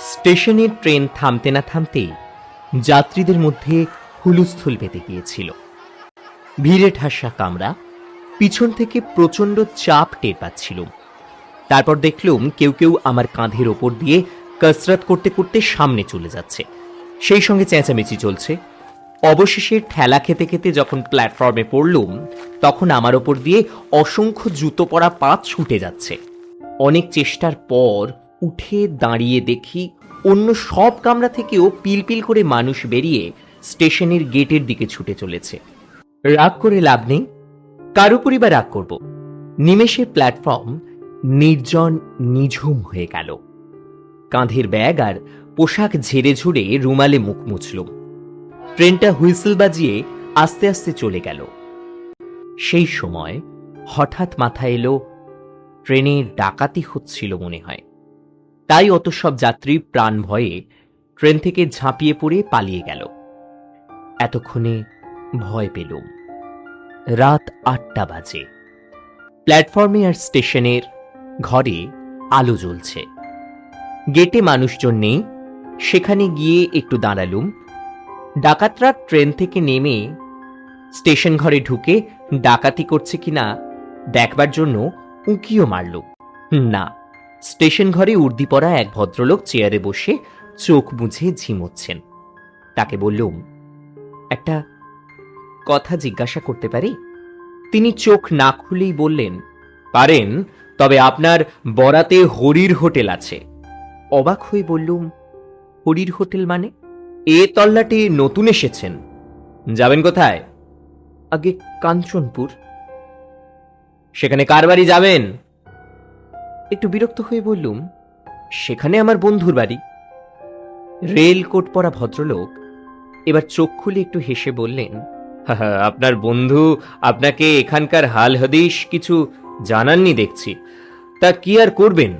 স্টেশনে ট্রেন থামতে না থামতেই যাত্রীদের মধ্যে হুলুস্থুল পেতে গিয়েছিল। ভিড়ে ঠাসা কামরা, পিছন থেকে প্রচণ্ড চাপ টের পাচ্ছিলুম তারপর দেখলুম কেউ কেউ আমার কাঁধের ওপর দিয়ে কসরত করতে করতে সামনে চলে যাচ্ছে। সেই সঙ্গে চেঁচামেচি চলছে। অবশেষে ঠেলা খেতে খেতে যখন প্ল্যাটফর্মে পড়লুম, তখন আমার ওপর দিয়ে অসংখ্য জুতো পরা পা ছুটে যাচ্ছে। অনেক চেষ্টার পর উঠে দাঁড়িয়ে দেখি অন্য সব কামরা থেকেও পিলপিল করে মানুষ বেরিয়ে স্টেশনের গেটের দিকে ছুটে চলেছে। রাগ করে লাভ নেই। কার উপরই বা রাগ করব। নিমেষে প্ল্যাটফর্ম নির্জন, নিঝুম হয়ে গেল। কাঁধের ব্যাগ আর পোশাক ঝেড়ে ঝুড়ে রুমালে মুখ মুছলুম ট্রেনটা হুইসেল বাজিয়ে আস্তে আস্তে চলে গেল। সেই সময় হঠাৎ মাথায় এলো ট্রেনে ডাকাতি হচ্ছিল মনে হয়। তাই অত সব যাত্রী প্রাণ ভয়ে ট্রেন থেকে ঝাঁপিয়ে পড়ে পালিয়ে গেল। এতক্ষণে ভয় পেলুম। রাত আটটা বাজে। প্ল্যাটফর্মে আর স্টেশনের ঘরে আলো জ্বলছে। গেটে মানুষজন নেই। সেখানে গিয়ে একটু দাঁড়ালুম। ডাকাতরা ট্রেন থেকে নেমে স্টেশন ঘরে ঢুকে ডাকাতি করছে কিনা দেখবার জন্য উঁকিও মারল না স্টেশন ঘরে উর্দি পরা এক ভদ্রলোক চেয়ারে বসে চোখ মুছে ঝিমোচ্ছেন। তাকে বললুম একটা কথা জিজ্ঞাসা করতে পারি? তিনি চোখ না খুলেই বললেন, পারেন, তবে আপনার বরাতে হরির হোটেল আছে। অবাক হয়ে বললুম হরির হোটেল মানে? এ তল্লাটে নতুন এসেছেন। যাবেন কোথায়? আগে কাঞ্চনপুর। সেখানে কার বাড়ি যাবেন? একটু বিরক্ত হয়ে বললুম সেখানে আমার বন্ধুর বাড়ি। রেল কোট পরা ভদ্রলোক এবার চোখ খুলে একটু হেসে বললেন "হা হা, আপনার বন্ধু আপনাকে এখানকার হাল হদিস কিছু জানাননি দেখছি। তা কি আর করবেন?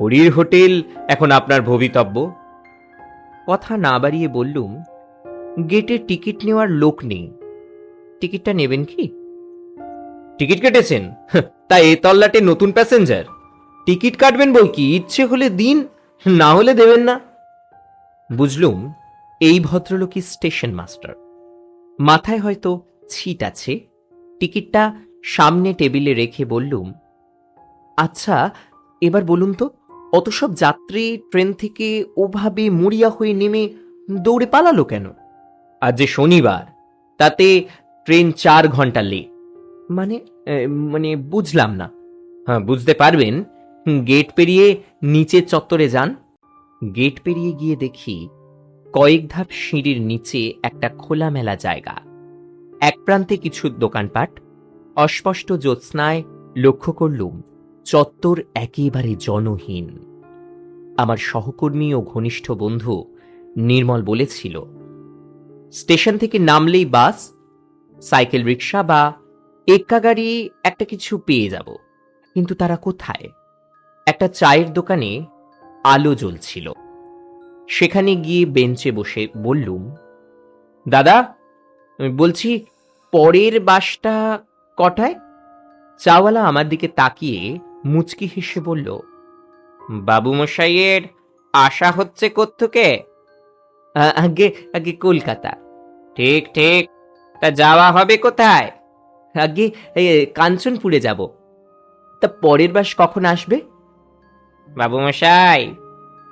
হরির হোটেল এখন আপনার ভবিতব্য? কথা না বাড়িয়ে বললুম গেটে টিকিট নেওয়ার লোক নেই। টিকিটটা নেবেন কি? টিকিট কেটেছেন? হাহ, তা এ তল্লাটে নতুন প্যাসেঞ্জার। টিকিট কাটবেন বই কি? ইচ্ছে হলে দিন, না হলে দেবেন না। বুঝলুম, এই ভদ্রলোকই স্টেশন মাস্টার। মাথায় হয়তো ছিট আছে। টিকিটটা সামনে টেবিলে রেখে বললুম আচ্ছা এবার বলুন তো, অত সব যাত্রী ট্রেন থেকে ওভাবে মরিয়া হয়ে নেমে দৌড়ে পালালো কেন? আজ যে শনিবার, তাতে ট্রেন চার ঘণ্টা লেট মানে মানে বুঝলাম না। হ্যাঁ বুঝতে পারবেন গেট পেরিয়ে নিচের চত্বরে যান। গেট পেরিয়ে গিয়ে দেখি কয়েক ধাপ সিঁড়ির নিচে একটা খোলামেলা জায়গা। এক প্রান্তে কিছু দোকানপাট, অস্পষ্ট জ্যোৎস্নায় লক্ষ্য করলুম চত্বর একেবারে জনহীন। আমার সহকর্মী ও ঘনিষ্ঠ বন্ধু নির্মল বলেছিল, স্টেশন থেকে নামলেই বাস, সাইকেল রিক্সা বা এক্কা গাড়ি একটা কিছু পেয়ে যাব। কিন্তু তারা কোথায়? একটা চায়ের দোকানে আলো জ্বলছিল। সেখানে গিয়ে বেঞ্চে বসে বললুম, দাদা, বলছি পরের বাসটা কটায়? চাওয়ালা আমার দিকে তাকিয়ে মুচকি হেসে বলল বাবু মশাইয়ের আশা হচ্ছে কোত্থেকে? আগে আগে কলকাতা। ঠিক ঠিক। তা যাওয়া হবে কোথায়? আগে কাঞ্চনপুরে যাব। তা পরের বাস কখন আসবে? বাবু মশাই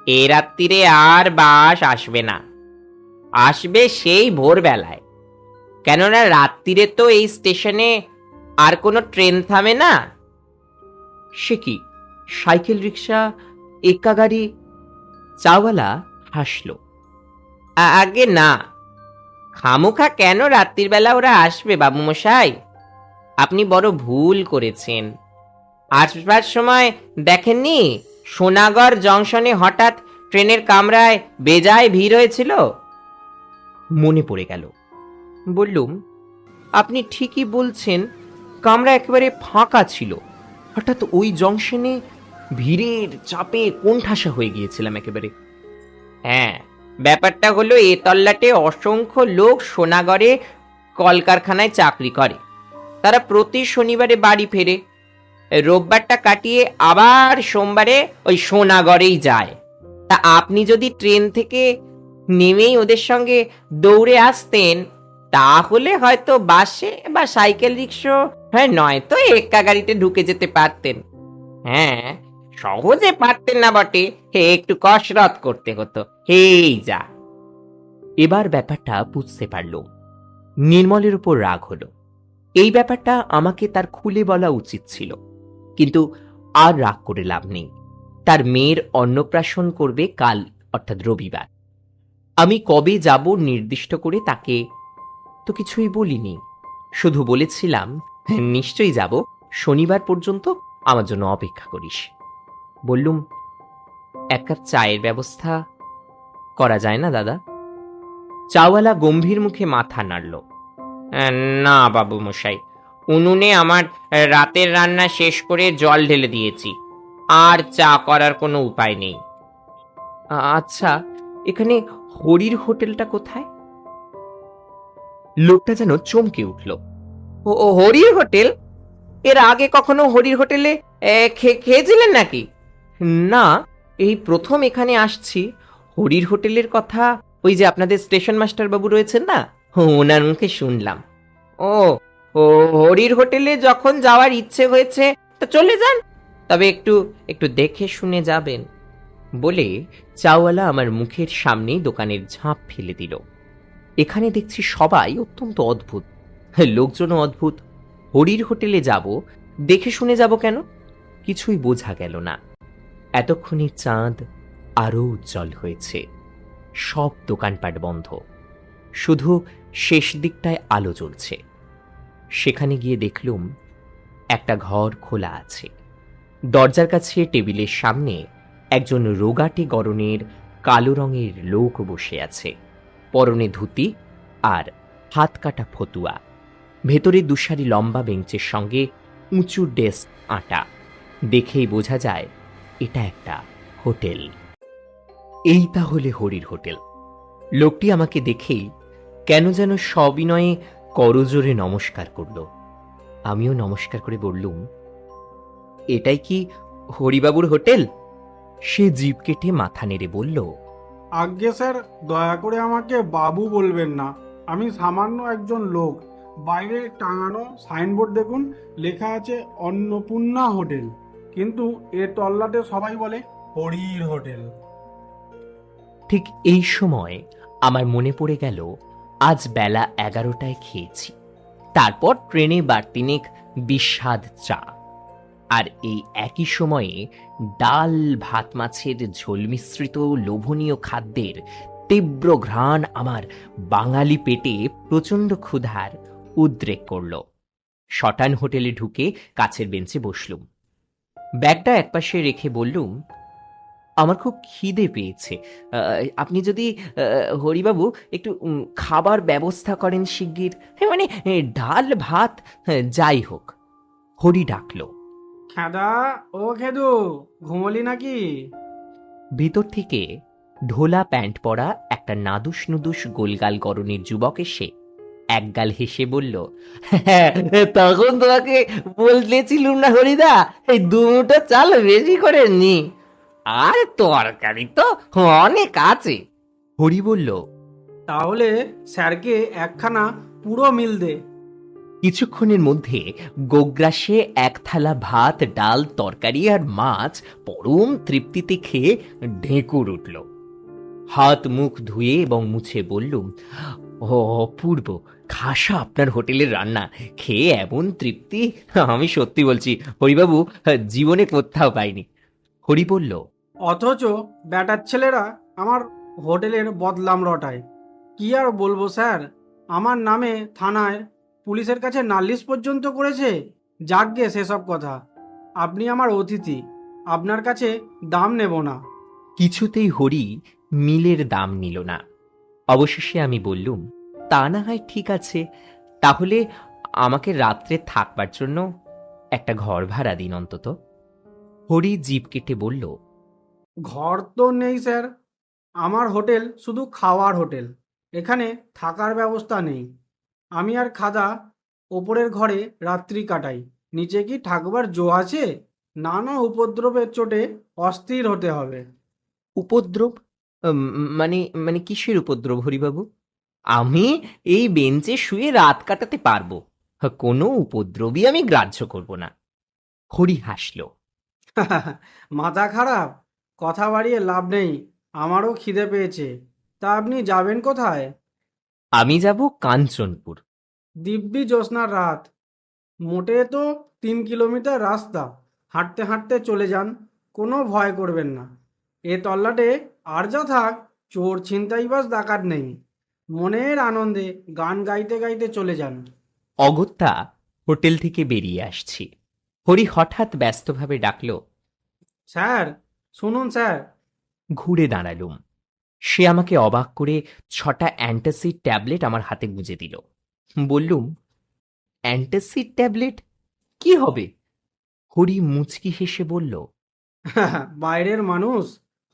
এ রাত্রিরে আর বাস আসবে না। আসবে সেই ভোরবেলায়। কেননা রাত্রিরে তো এই স্টেশনে আর কোনো ট্রেন থামে না। সে কি সাইকেল রিক্সা একা গাড়ি? চাওয়ালা হাসল। আগে না। খামোখা কেন রাত্রির বেলা ওরা আসবে বাবু মশাই আপনি বড় ভুল করেছেন। আসবার সময় দেখেননি? সোনাগড় জংশনে হঠাৎ ট্রেনের কামরায় বেজায় ভিড় হয়েছিল? মনে পড়ে গেল। বললুম, আপনি ঠিকই বলছেন, কামরা একেবারে ফাঁকা ছিল। হঠাৎ ওই জংশনে ভিড়ের চাপে কোণঠাসা হয়ে গিয়েছিলাম একেবারে। হ্যাঁ ব্যাপারটা হলো এ তল্লাটে অসংখ্য লোক সোনাগড়ে কলকারখানায় চাকরি করে। তারা প্রতি শনিবারে বাড়ি ফেরে। রোববারটা কাটিয়ে আবার সোমবারে ওই সোনাগড়েই যায়। তা আপনি যদি ট্রেন থেকে নেমেই ওদের সঙ্গে দৌড়ে আসতেন, তাহলে হয়তো বাসে বা সাইকেল রিক্সা হ্যাঁ নয়তো এক্কা গাড়িতে ঢুকে যেতে পারতেন। হ্যাঁ সহজে পারতেন না বটে, হে, একটু কসরত করতে হতো, হেই যা। এবার ব্যাপারটা বুঝতে পারলুম। নির্মলের উপর রাগ হলো। এই ব্যাপারটা আমাকে তার খুলে বলা উচিত ছিল। কিন্তু আর রাগ করে লাভ নেই। তার মেয়ের অন্নপ্রাশন করবে কাল, অর্থাৎ রবিবার। আমি কবে যাব নির্দিষ্ট করে তাকে তো কিছুই বলিনি। শুধু বলেছিলাম নিশ্চয়ই যাব। শনিবার পর্যন্ত আমার জন্য অপেক্ষা করিস। বললুম, এক কাপ চায়ের ব্যবস্থা করা যায় না, দাদা? চাওয়ালা গম্ভীর মুখে মাথা নাড়ল, না বাবু মশাই উনুনে আমার রাতের রান্না শেষ করে জল ঢেলে দিয়েছি। আর চা করার কোনো উপায় নেই। আচ্ছা এখানে হরির হোটেলটা কোথায়? লোকটা যেন চমকে উঠল। ও হরির হোটেল? এর আগে কখনো হরির হোটেলে খেয়েছিলেন নাকি? না এই প্রথম এখানে আসছি। হরির হোটেলের কথা ওই যে আপনাদের স্টেশন মাস্টার বাবু রয়েছেন না? ওনার মুখে শুনলাম। ও ও হরির হোটেলে যখন যাওয়ার ইচ্ছে হয়েছে, তো চলে যান। তবে একটু একটু দেখে শুনে যাবেন বলে চাওয়ালা আমার মুখের সামনেই দোকানের ঝাঁপ ফেলে দিল। এখানে দেখছি সবাই অত্যন্ত অদ্ভুত। লোকজনও অদ্ভুত। হরির হোটেলে যাব, দেখে শুনে যাব কেন? কিছুই বোঝা গেল না। এতক্ষণে চাঁদ আরও উজ্জ্বল হয়েছে। সব দোকানপাট বন্ধ। শুধু শেষ দিকটায় আলো জ্বলছে। সেখানে গিয়ে দেখলুম একটা ঘর খোলা আছে। দরজার কাছে টেবিলের সামনে একজন রোগাটে গরনের কালো রঙের লোক বসে আছে। পরনে ধুতি আর হাত কাটা ফতুয়া। ভেতরে দুসারি লম্বা বেঞ্চের সঙ্গে উঁচু ডেস্ক আটা। দেখেই বোঝা যায় এটা একটা হোটেল। এই তাহলে হরির হোটেল। লোকটি আমাকে দেখেই কেন যেন সবিনয়ে করজোরে নমস্কার করল। আমিও নমস্কার করে বললুম এটাই কি হরিবাবুর হোটেল? সে জিভ কেটে মাথা নেড়ে বলল আজ্ঞে স্যার দয়া করে আমাকে বাবু বলবেন না। আমি সামান্য একজন লোক। বাইরে টাঙানো সাইনবোর্ড দেখুন লেখা আছে অন্নপূর্ণা হোটেল। কিন্তু এ তল্লাটে সবাই বলে হরির হোটেল। ঠিক এই সময় আমার মনে পড়ে গেল আজ বেলা এগারোটায় খেয়েছি। তারপর ট্রেনে বার্তিনেক বিস্বাদ চা। আর এই একই সময়ে ডাল, ভাত মাছের ঝোল মিশ্রিত লোভনীয় খাদ্যের তীব্র ঘ্রাণ আমার বাঙালি পেটে প্রচণ্ড ক্ষুধার উদ্রেক করল। শটান হোটেলে ঢুকে কাছের বেঞ্চে বসলুম। ব্যাগটা একপাশে রেখে বললুম আমার খুব খিদে পেয়েছে। আপনি যদি হরিবাবু একটু খাবার ব্যবস্থা করেন শিগগির। হ্যাঁ, মানে ডাল ভাত হ্যাঁ, যাই হোক। হরি ডাকলো। খেদা ও খেদু ঘুমলি নাকি? ভিতর থেকে ঢোলা প্যান্ট পরা একটা নাদুস নুদুস গোলগাল গরনের যুবক এসে একগাল হেসে বলল হ্যাঁ, তখন তোমাকে বলতেছিলুম না হরিদা এই দুমুটো চাল বেশি করে নি। আর তরকারি তো অনেক আছে। হরি বলল তাহলে স্যারকে একখানা পুরো মিল দে। কিছুক্ষণের মধ্যে গোগ্রাসে এক থালা ভাত ডাল তরকারি আর মাছ পরম তৃপ্তিতে খেয়ে ঢেকুর উঠল। হাত মুখ ধুয়ে এবং মুছে বললুম ও অপূর্ব খাসা আপনার হোটেলের রান্না। খেয়ে এমন তৃপ্তি? আমি সত্যি বলছি হরিবাবু জীবনে কোথাও পাইনি। হরি বলল অথচ ব্যাটার ছেলেরা আমার হোটেলের বদলাম রটায়। কি আর বলব স্যার? আমার নামে থানায় পুলিশের কাছে নালিশ পর্যন্ত করেছে? যাকগে সেসব কথা। আপনি আমার অতিথি। আপনার কাছে দাম নেব না। কিছুতেই হরি মিলের দাম নিল না। অবশেষে আমি বললুম, তা না হয় ঠিক আছে। তাহলে আমাকে রাত্রে থাকবার জন্য একটা ঘর ভাড়া দিন অন্তত। হরি জিভ কেটে বলল ঘর তো নেই স্যার। আমার হোটেল শুধু খাওয়ার হোটেল। এখানে থাকার ব্যবস্থা নেই। আমি আর খাদা ওপরের ঘরে রাত্রি কাটাই। নিচে কি থাকবার জো আছে? নানা উপদ্রবের চোটে অস্থির হতে হবে। উপদ্রব? মানে মানে কিসের উপদ্রব হরিবাবু? আমি এই বেঞ্চে শুয়ে রাত কাটাতে পারব। কোনো উপদ্রবই আমি গ্রাহ্য করব না। হরি হাসল। মাথা খারাপ? কথা বাড়িয়ে লাভ নেই আমারও খিদে পেয়েছে। তা আপনি যাবেন কোথায়? আমি যাব কাঞ্চনপুর। দিব্যি জ্যোৎস্নার রাত। মোটে তো তিন কিলোমিটার রাস্তা। হাঁটতে হাঁটতে চলে যান কোনো ভয় করবেন না। এ তল্লাটে আর যা থাক চোর ছিনতাই ছিনতাইবাজ ডাকাত নেই। মনের আনন্দে গান গাইতে গাইতে চলে যান। অগত্যা হোটেল থেকে বেরিয়ে আসছি। হরি হঠাৎ ব্যস্তভাবে ডাকল স্যার শুনুন স্যার। ঘুরে দাঁড়ালুম। সে আমাকে অবাক করে ছটা অ্যান্টাসিড ট্যাবলেট আমার হাতে গুঁজে দিল। বললুম অ্যান্টাসিড ট্যাবলেট? কি হবে? হরি মুচকি হেসে বলল বাইরের মানুষ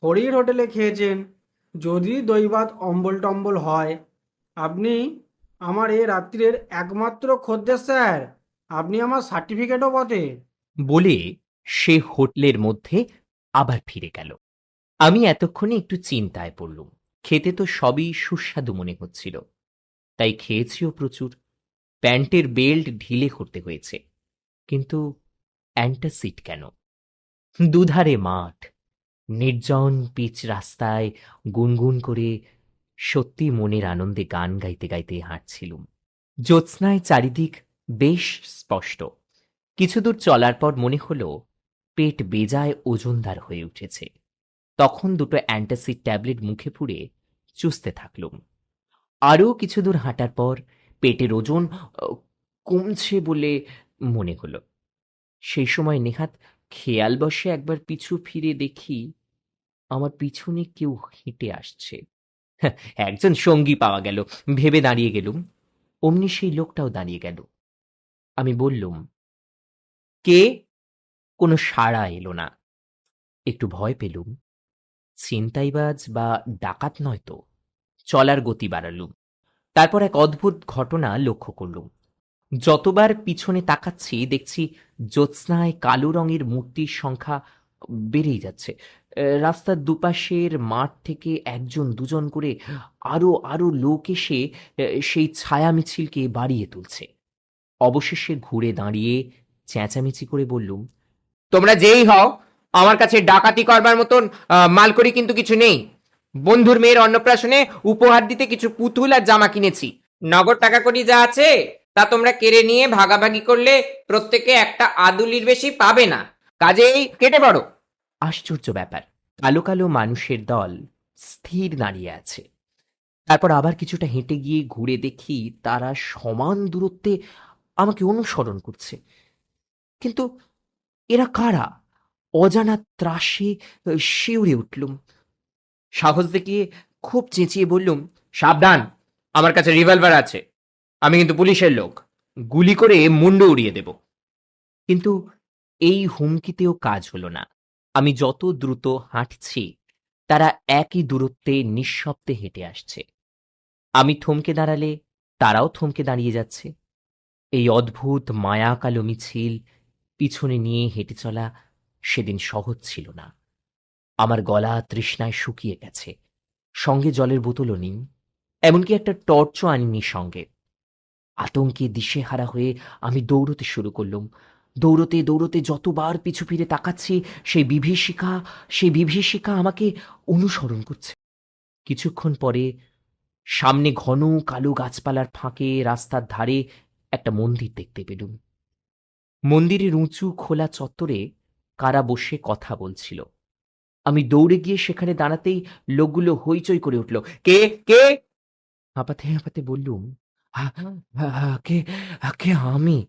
হরির হোটেলে খেয়েছেন। যদি দৈবাত অম্বল টম্বল হয় আপনি আমার এ রাত্রির একমাত্র খদ্দের স্যার। আপনি আমার সার্টিফিকেটও বটে। বলে সে হোটেলের মধ্যে আবার ফিরে গেল। আমি এতক্ষণে একটু চিন্তায় পড়লুম। খেতে তো সবই সুস্বাদু মনে হচ্ছিল। তাই খেয়েছিও প্রচুর। প্যান্টের বেল্ট ঢিলে করতে হয়েছে। কিন্তু অ্যান্টাসিড কেন? দুধারে মাঠ। নির্জন পিচ রাস্তায় গুনগুন করে সত্যি মনের আনন্দে গান গাইতে গাইতে হাঁটছিলুম। জ্যোৎস্নায় চারিদিক বেশ স্পষ্ট। কিছু দূর চলার পর মনে হলো পেট বেজায় ওজনদার হয়ে উঠেছে। তখন দুটো অ্যান্টাসিড ট্যাবলেট মুখে পুড়ে চুষতে থাকলুম। আরও কিছু দূর হাঁটার পর পেটের ওজন কমছে বলে মনে হলো। সেই সময় নেহাত খেয়াল বসে একবার পিছু ফিরে দেখি আমার পিছনে কেউ হেঁটে আসছে। হ্যাঁ, একজন সঙ্গী পাওয়া গেল ভেবে দাঁড়িয়ে গেলুম। অমনি সেই লোকটাও দাঁড়িয়ে গেল। আমি বললুম কে? কোনো সাড়া এলো না। একটু ভয় পেলুম। ছিনতাইবাজ বা ডাকাত নয় তো, চলার গতি বাড়ালুম। তারপর এক অদ্ভুত ঘটনা লক্ষ্য করলুম। যতবার পিছনে তাকাচ্ছি, দেখছি জ্যোৎস্নায় কালো রঙের মূর্তির সংখ্যা বেড়েই যাচ্ছে। রাস্তার দুপাশের মাঠ থেকে একজন, দুজন করে আরও আরও লোক এসে সেই ছায়া মিছিলকে বাড়িয়ে তুলছে। অবশেষে ঘুরে দাঁড়িয়ে চেঁচামেচি করে বললুম তোমরা যেই হও, আমার কাছে ডাকাতি করবার মতন মালকড়ি কিন্তু কিছু নেই। বন্ধুর মেয়ের অন্নপ্রাশনে উপহার দিতে কিছু পুতুল আর জামা কিনেছি। নগদ টাকা করি যা আছে, তা তোমরা কেড়ে নিয়ে ভাগাভাগি করলে প্রত্যেকে একটা আদুলির বেশি পাবে না। কাজেই কেটে পড়ো। আশ্চর্য ব্যাপার। কালো কালো মানুষের দল স্থির দাঁড়িয়ে আছে। তারপর আবার কিছুটা হেঁটে গিয়ে ঘুরে দেখি তারা সমান দূরত্বে আমাকে অনুসরণ করছে। কিন্তু এরা কারা? অজানা ত্রাসে শিউরে উঠলুম। সাহস দেখিয়ে খুব চেঁচিয়ে বললুম, সাবধান, আমার কাছে রিভলভার আছে। আমি কিন্তু পুলিশের লোক। গুলি করে মুন্ডু উড়িয়ে দেব। কিন্তু এই হুমকিতেও কাজ হলো না। আমি যত দ্রুত হাঁটছি, তারা একই দূরত্বে নিঃশব্দে হেঁটে আসছে। আমি থমকে দাঁড়ালে তারাও থমকে দাঁড়িয়ে যাচ্ছে। এই অদ্ভুত মায়াকালো মিছিল পিছনে নিয়ে হেঁটে চলা সেদিন সহজ ছিল না। আমার গলা তৃষ্ণায় শুকিয়ে গেছে। সঙ্গে জলের বোতলও নেই। এমনকি একটা টর্চও আনিনি সঙ্গে। আতঙ্কে দিশেহারা হয়ে আমি দৌড়তে শুরু করলুম। দৌড়তে দৌড়তে যতবার পিছু ফিরে তাকাচ্ছি, সেই বিভীষিকা সেই বিভীষিকা আমাকে অনুসরণ করছে। কিছুক্ষণ পরে সামনে ঘন কালো গাছপালার ফাঁকে রাস্তার ধারে একটা মন্দির দেখতে পেলুম। মন্দিরের উঁচু খোলা চত্বরে কারা বসে কথা বলছিল। আমি দৌড়ে গিয়ে সেখানে দাঁড়াতেই লোকগুলো হইচই করে উঠল কে? কে? হাঁপাতে হাঁপাতে বললুম "হা, হা, হা, কে? কে আমি?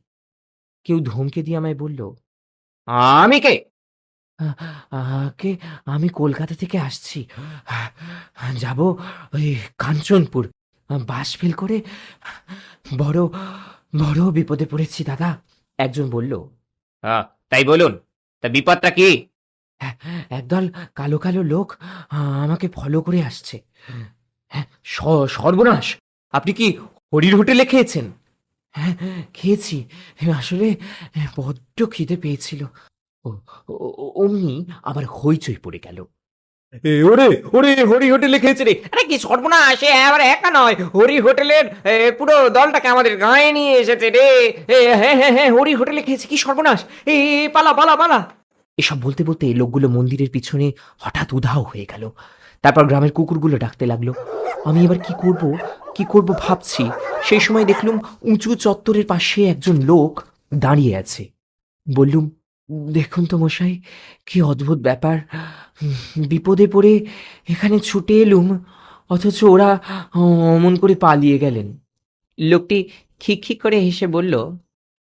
কেউ ধমকে দিয়ে আমায় বলল আমি কে? "আ- আগে আমি কলকাতা থেকে আসছি। যাব ওই কাঞ্চনপুর। বাস ফেল করে বড় বড় বিপদে পড়েছি দাদা। একজন বলল হ্যাঁ, তাই বলুন। তা বিপদটা কি? একদল কালো কালো লোক আমাকে ফলো করে আসছে। হ্যাঁ, সর্বনাশ। আপনি কি হরির হোটেলে খেয়েছেন? হ্যাঁ খেয়েছি। আসলে বড্ড খিদে পেয়েছিল। ও ও- ও- অমনি আবার হইচই পড়ে গেল। এ, ওরে ওরে হরি হোটেলে খেয়েছে রে। আরে কি সর্বনাশ এ আবার একা নয়। হরি হোটেলের পুরো দলটাকে আমাদের গায়ে নিয়ে এসেছে রে। হ্যাঁ হ্যাঁ হ্যাঁ হরি হোটেলে খেয়েছে কি সর্বনাশ। এ এ, পালা পালা পালা। এসব বলতে বলতে লোকগুলো মন্দিরের পিছনে হঠাৎ উধাও হয়ে গেল। তারপর গ্রামের কুকুরগুলো ডাকতে লাগল। আমি এবার কি করব কি করব ভাবছি। সেই সময় দেখলুম উঁচু চত্বরের পাশে একজন লোক দাঁড়িয়ে আছে। বললুম দেখুন তো মশাই কি অদ্ভুত ব্যাপার। বিপদে পড়ে এখানে ছুটে এলুম অথচ ওরা অমন করে পালিয়ে গেলেন। লোকটি খিকখিক করে হেসে বলল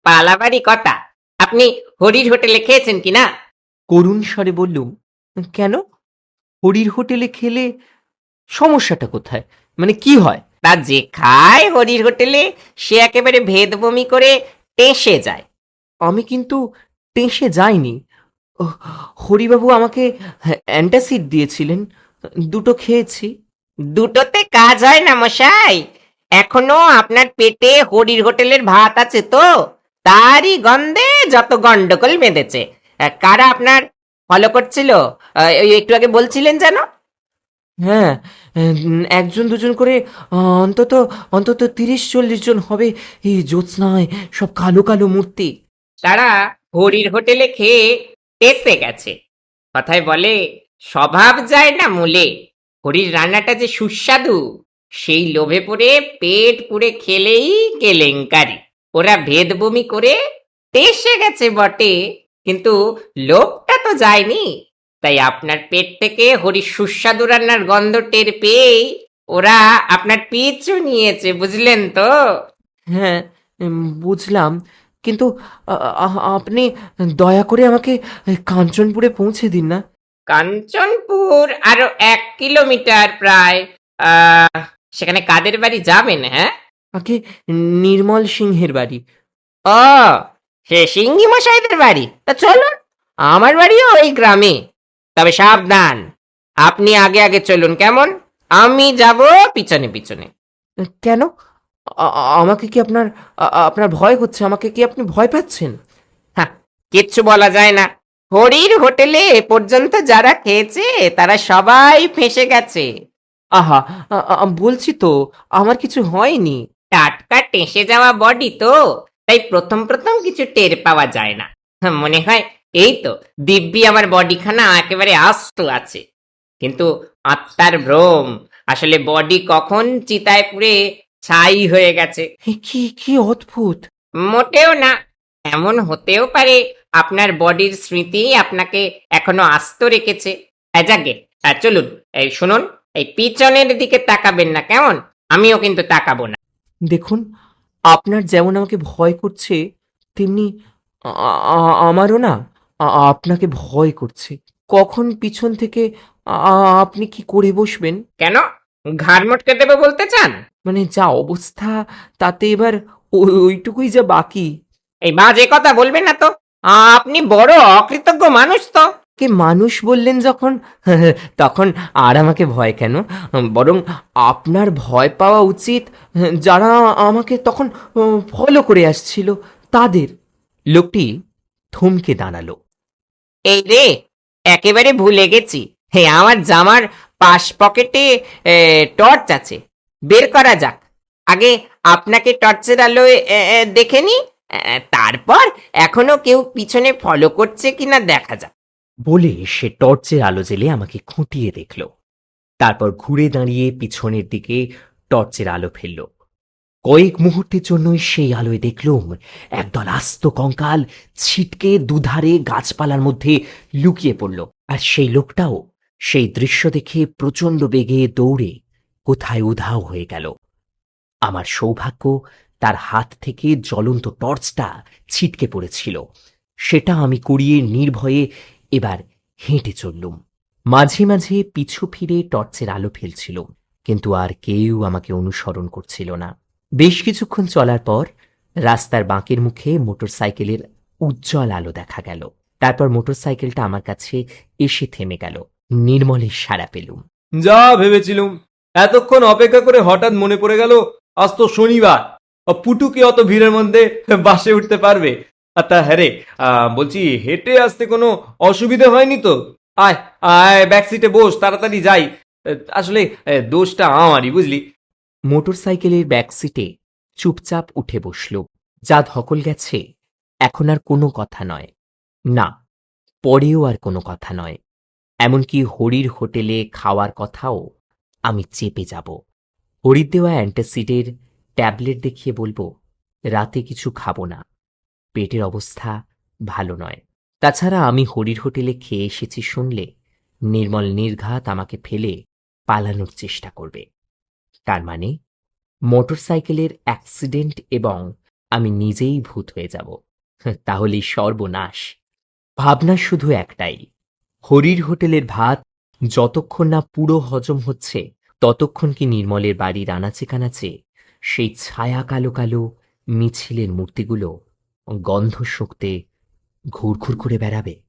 পালাবাড়ি কটা আপনি হরির হোটেলে খেয়েছেন কি না? করুণ স্বরে বললুম কেন? হরির হোটেলে খেলে সমস্যাটা কোথায়? মানে কি হয়? তা যে খায় হরির হোটেলে সে একেবারে ভেদ বমি করে টেসে যায়। আমি কিন্তু টেসে যাইনি। হরিবাবু আমাকে অ্যান্টাসিড দিয়েছিলেন। দুটো খেয়েছি। দুটোতে কাজ হয় না মশাই। এখনও আপনার পেটে হরির হোটেলের ভাত আছে তো? তারই গন্ধে যত গন্ডগোল বেঁধেছে। কারা আপনার ফলো করছিল? একটু আগে বলছিলেন যেন? হ্যাঁ একজন দুজন করে অন্তত অন্তত তিরিশ চল্লিশ জন হবে এই জ্যোৎস্নায় সব কালো কালো মূর্তি। তারা হরির হোটেলে খেয়ে টেসে গেছে। কথায় বলে, স্বভাব যায় না মূলে। হরির রান্নাটা যে সুস্বাদু, সেই লোভে পড়ে পেট পুড়ে খেলেই কেলেঙ্কারি। ওরা ভেদ বমি করে টেসে গেছে বটে, কিন্তু লোভটা তো যায়নি। তাই আপনার পেট থেকে হরির সুস্বাদু রান্নার গন্ধ টের পেয়েই ওরা আপনার পিছু নিয়েছে, বুঝলেন তো? হ্যাঁ বুঝলাম। কিন্তু আপনি দয়া করে আমাকে কাঞ্চনপুরে পৌঁছে দিন না। কাঞ্চনপুর আরও এক কিলোমিটার প্রায়। সেখানে কাদের বাড়ি যাবেন হ্যাঁ? আগে নির্মল সিংহের বাড়ি। ও সে সিঙ্গি মশাইদের বাড়ি। তা চলুন আমার বাড়িও ওই গ্রামে। তবে সাবধান আপনি আগে আগে চলুন কেমন? আমি যাব পিছনে পিছনে। কেন? আমাকে কি আপনার আপনার ভয় হচ্ছে? আমাকে কি আপনি ভয় পাচ্ছেন? হ্যাঁ কিচ্ছু বলা যায় না। হরির হোটেলে এ পর্যন্ত যারা খেয়েছে তারা সবাই ফেসে গেছে। আহা বলছি তো আমার কিছু হয়নি। টাটকা টেসে যাওয়া বডি তো তাই প্রথম প্রথম কিছু টের পাওয়া যায় না। মনে হয় এই তো দিব্যি আমার বডিখানা একেবারে আস্ত আছে। কিন্তু আত্মার ভ্রম আসলে বডি কখন চিতায় পুড়ে ছাই হয়ে গেছে। এ কি কি অদ্ভুত। মোটেও না। এমন হতেও পারে আপনার বডির স্মৃতি আপনাকে এখনও আস্ত রেখেছে। আহ, যাকগে চলুন এই শুনুন এই পিছনের দিকে তাকাবেন না কেমন? আমিও কিন্তু তাকাবো না। দেখুন আপনার যেমন আমাকে ভয় করছে তেমনি আ- আ- আমারও না আ- আপনাকে ভয় করছে। কখন পিছন থেকে আ- আপনি কি করে বসবেন? কেন? ঘাড় মটকে দেবে বলতে চান? মানে যা অবস্থা তাতে এবার ওই- ওইটুকুই যা বাকি। এই বাজে কথা বলবেন না তো? আপনি বড় অকৃতজ্ঞ মানুষ তো। কে মানুষ বললেন যখন? তখন আর আমাকে ভয় কেন? বরং আপনার ভয় পাওয়া উচিত যারা আমাকে তখন ফলো করে আসছিল তাদের। লোকটি থমকে দাঁড়াল। এই রে একেবারে ভুলে গেছি। হে আমার জামার পাশ পকেটে টর্চ আছে। বের করা যাক। আগে আপনাকে টর্চের আলোয় দেখে নি। তারপর এখনও কেউ পিছনে ফলো করছে কিনা দেখা যাক। বলে সে টর্চের আলো জেলে আমাকে খুঁটিয়ে দেখল। তারপর ঘুরে দাঁড়িয়ে পিছনের দিকে টর্চের আলো ফেলল। কয়েক মুহূর্তের জন্যই সেই আলোয় দেখলুম একদল আস্ত কঙ্কাল ছিটকে দুধারে গাছপালার মধ্যে লুকিয়ে পড়ল। আর সেই লোকটাও সেই দৃশ্য দেখে প্রচণ্ড বেগে দৌড়ে কোথায় উধাও হয়ে গেল। আমার সৌভাগ্য, তার হাত থেকে জ্বলন্ত টর্চটা ছিটকে পড়েছিল। সেটা আমি কুড়িয়ে নির্ভয়ে এবার হেঁটে চললুম। মাঝে মাঝে পিছু ফিরে টর্চের আলো ফেলছিল, কিন্তু আর কেউ আমাকে অনুসরণ করছিল না। বেশ কিছুক্ষণ চলার পর রাস্তার বাঁকের মুখে মোটরসাইকেলের উজ্জ্বল আলো দেখা গেল। তারপর মোটরসাইকেলটা আমার কাছে এসে থেমে গেল। নির্মলের সাড়া পেলুম। যা ভেবেছিলুম। এতক্ষণ অপেক্ষা করে হঠাৎ মনে পড়ে গেল আজ তো শনিবার। পুটু কি অত ভিড়ের মধ্যে বাসে উঠতে পারবে? তা হ্যাঁ রে আহ, বলছি হেঁটে আসতে কোনো অসুবিধে হয়নি তো? আয় আয় ব্যাক সিটে বস তাড়াতাড়ি যাই। আসলে দোষটা আমারই বুঝলি? মোটরসাইকেলের ব্যাক সিটে চুপচাপ উঠে বসল। যা ধকল গেছে এখন আর কোনো কথা নয়। না পরেও আর কোনো কথা নয়। এমনকি হরির হোটেলে খাওয়ার কথাও আমি চেপে যাব। হরির দেওয়া অ্যান্টাসিডের ট্যাবলেট দেখিয়ে বলব, রাতে কিছু খাব না। পেটের অবস্থা ভালো নয়। তাছাড়া আমি হরির হোটেলে খেয়ে এসেছি শুনলে নির্মল নির্ঘাত আমাকে ফেলে পালানোর চেষ্টা করবে। তার মানে মোটরসাইকেলের অ্যাক্সিডেন্ট এবং আমি নিজেই ভূত হয়ে যাব। তাহলেই সর্বনাশ। ভাবনা শুধু একটাই হরির হোটেলের ভাত যতক্ষণ না পুরো হজম হচ্ছে, ততক্ষণ কি নির্মলের বাড়ির আনাচে কানাচে সেই ছায়া কালো কালো মিছিলের মূর্তিগুলো গন্ধ শুঁকতে ঘুরঘুর করে বেড়াবে?